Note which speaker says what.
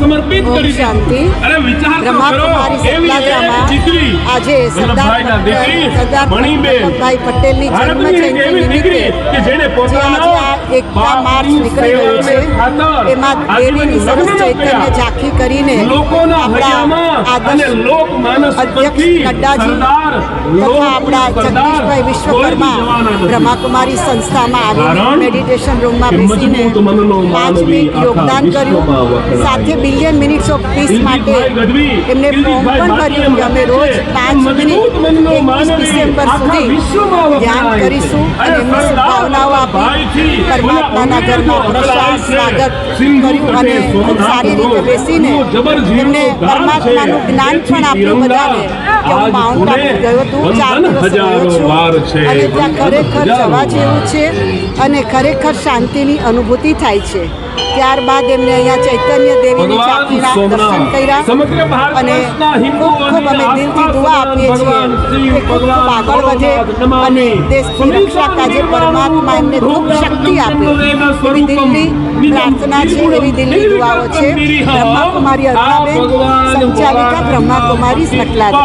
Speaker 1: સમર્પિત કરી
Speaker 2: શાંતિ.
Speaker 1: અરે વિચાર તો કરો એવી દીકરી
Speaker 2: આજે સરદાર સરદાર વલ્લભભાઈ પટેલની જન્મ
Speaker 1: એક
Speaker 2: જયંતિ નિમિત્તે
Speaker 1: કે જેને પોતાના
Speaker 2: એકતા માર્ચ નીકળી રહ્યો છે. એમાં દેવીની સરસ ચૈતન્ય ઝાંખી કરીને આપણા આદર્શ અધ્યક્ષ નડ્ડાજી તથા આપણા જગદીશભાઈ વિશ્વકર્મા બ્રહ્માકુમારી સંસ્થામાં
Speaker 1: આવી
Speaker 2: મેડિટેશન રૂમમાં બેસીને પાંચ મિનિટ યોગદાન કર્યું. સાથે બિલિયન મિનિટ્સ ઓફ પીસ માટે એમને ફોર્મ પણ ભર્યું કે અમે રોજ પાંચ મિનિટ એકવીસ ડિસેમ્બર સુધી ધ્યાન કરીશું અને એમને શુભકામનાઓ આપી પરમાત્માના ઘરમાં પ્રસાદ
Speaker 1: છે.
Speaker 2: સ્વાગત કર્યું અને ખૂબ સારી રીતે બેસીને એમને પરમાત્માનું જ્ઞાન પણ આપ્યું બધાને કે હું માઉન્ટ આબુ ગયો હતું ચાર દિવસ રહ્યો છું અને ત્યાં ખરેખર જવા જેવું છે અને ખરેખર શાંતિની અનુભૂતિ થાય છે. ત્યારબાદ એમને અહીંયા ચૈતન્ય દેવીની ચાકીના દર્શન કર્યા. અને ખૂબ ખૂબ અમે દિલથી દુઆ આપીએ છીએ કે ખૂબ ખૂબ આગળ વધે અને દેશની રક્ષા કાજે પરમાત્મા એમને ખૂબ શક્તિ આપે. એવી દિલની પ્રાર્થના છે એવી દિલની દુઆઓ છે. બ્રહ્માકુમારી અરુણાબેન સંચાલિકા બ્રહ્માકુમારી સટલાદ